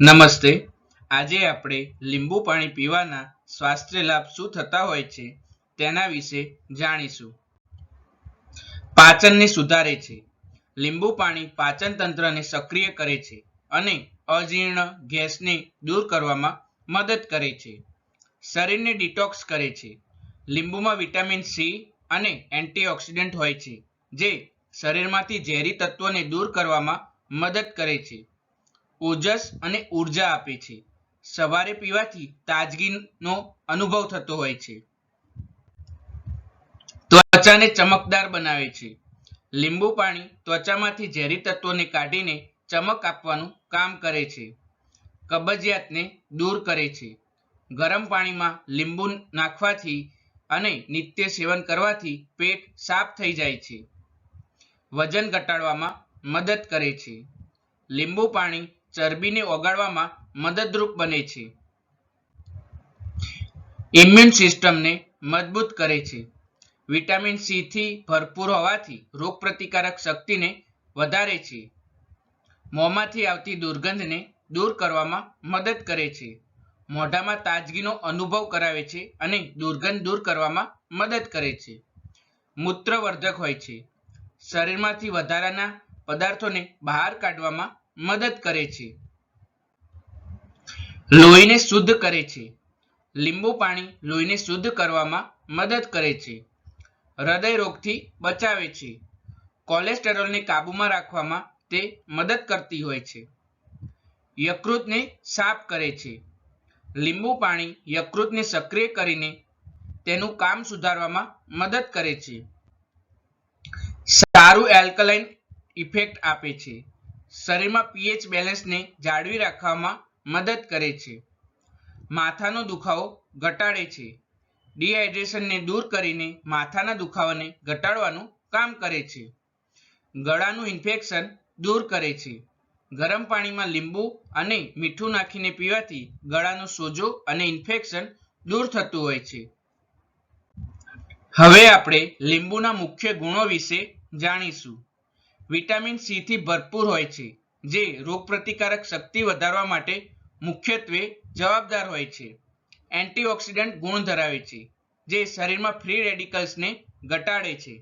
નમસ્તે. આજે આપણે લીંબુ પાણી પીવાના સ્વાસ્થ્ય લાભ શું થતા હોય છે તેના વિશે જાણીશું. પાચનને સુધારે છે. લીંબુ પાણી પાચન તંત્રને સક્રિય કરે છે અને અજીર્ણ ગેસને દૂર કરવામાં મદદ કરે છે. શરીરને ડિટોક્સ કરે છે. લીંબુમાં વિટામિન સી અને એન્ટીઓક્સિડન્ટ હોય છે, જે શરીરમાંથી ઝેરી તત્વોને દૂર કરવામાં મદદ કરે છે. ઓજસ અને ઊર્જા આપે છે. સવારે પીવાથી તાજગીનો અનુભવ થતો હોય છે. ત્વચાને ચમકદાર બનાવે છે. લીંબુ પાણી ત્વચામાંથી ઝેરી તત્વોને કાઢીને ચમક આપવાનું કામ કરે છે. કબજિયાતને દૂર કરે છે. ગરમ પાણીમાં લીંબુ નાખવાથી અને નિત્ય સેવન કરવાથી પેટ સાફ થઈ જાય છે. વજન ઘટાડવામાં મદદ કરે છે. લીંબુ પાણી ચરબીને ઓગાળવામાં મદદરૂપ બને છે. ઇમ્યુન સિસ્ટમને મજબૂત કરે છે. વિટામિન સી થી ભરપૂર હોવાથી રોગપ્રતિકારક શક્તિને વધારે છે. મોંમાંથી આવતી દુર્ગંધને દૂર કરવામાં મદદ કરે છે. મોઢામાં તાજગીનો અનુભવ કરાવે છે અને દુર્ગંધ દૂર કરવામાં મદદ કરે છે. મૂત્રવર્ધક હોય છે. શરીરમાંથી વધારાના પદાર્થોને બહાર કાઢવામાં મદદ કરે છે. લોહીને શુદ્ધ કરે છે. લીંબુ પાણી લોહીને શુદ્ધ કરવામાં મદદ કરે છે. હૃદય રોગથી બચાવે છે. કોલેસ્ટેરોલને કાબૂમાં રાખવામાં તે મદદ કરતી હોય છે. યકૃતને સાફ કરે છે. લીંબુ પાણી યકૃતને સક્રિય કરીને તેનું કામ સુધારવામાં મદદ કરે છે. સારું એલ્કલાઇન ઇફેક્ટ આપે છે. શરીરમાં પીએચ બેલેન્સને જાળવી રાખવામાં મદદ કરે છે. માથાનો દુખાવો ઘટાડે છે. ડિહાઇડ્રેશનને દૂર કરીને માથાના દુખાવાને ઘટાડવાનું કામ કરે છે. ગળાનું ઇન્ફેક્શન દૂર કરે છે. ગરમ પાણીમાં લીંબુ અને મીઠું નાખીને પીવાથી ગળાનો સોજો અને ઇન્ફેક્શન દૂર થતું હોય છે. હવે આપણે લીંબુના મુખ્ય ગુણો વિશે જાણીશું. વિટામિન સી થી ભરપૂર હોય છે, જે રોગપ્રતિકારક શક્તિ વધારવા માટે મુખ્યત્વે જવાબદાર હોય છે. એન્ટીઓક્સિડન્ટ ગુણ ધરાવે છે, જે શરીરમાં ફ્રી રેડિકલ્સને ઘટાડે છે.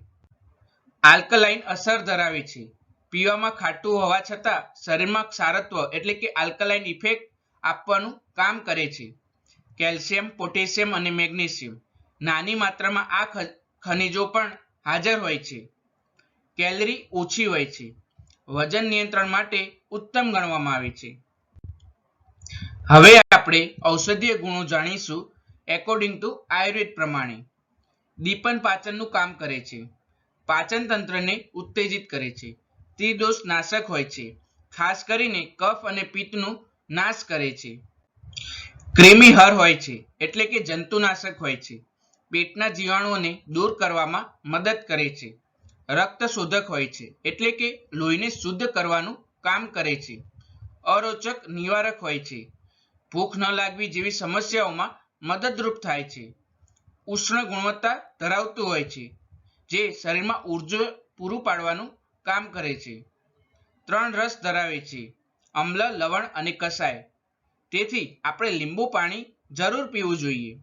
આલ્કલાઇન અસર ધરાવે છે. પીવામાં ખાટું હોવા છતાં શરીરમાં ક્ષારત્વ એટલે કે આલ્કલાઇન ઇફેક્ટ આપવાનું કામ કરે છે. કેલ્શિયમ, પોટેશિયમ અને મેગ્નેશિયમ નાની માત્રામાં આ ખનિજો પણ હાજર હોય છે. કેલરી ઓછી હોય છે. વજન નિયંત્રણ માટે ઉત્તમ ગણવામાં આવે છે. હવે આપણે ઔષધીય ગુણો જાણીશું એકોર્ડિંગ ટુ આયુર્વેદ પ્રમાણે. દીપન પાચનનું કામ કરે છે. પાચન તંત્રને ઉત્તેજિત કરે છે. ત્રિદોષ નાશક હોય છે. ખાસ કરીને કફ અને પિત્તનું નાશ કરે છે. ક્રિમી હર હોય છે, એટલે કે જંતુનાશક હોય છે. પેટના જીવાણુઓને દૂર કરવામાં મદદ કરે છે. રક્ત શોધક હોય છે, એટલે કે લોહીને શુદ્ધ કરવાનું કામ કરે છે. અરોચક નિવારક હોય છે. ભૂખ ન લાગવી જેવી સમસ્યાઓમાં મદદરૂપ થાય છે. ઉષ્ણ ગુણવત્તા ધરાવતું હોય છે, જે શરીરમાં ઊર્જા પૂરું પાડવાનું કામ કરે છે. ત્રણ રસ ધરાવે છે, અમ્લ, લવણ અને કસાય. તેથી આપણે લીંબુ પાણી જરૂર પીવું જોઈએ.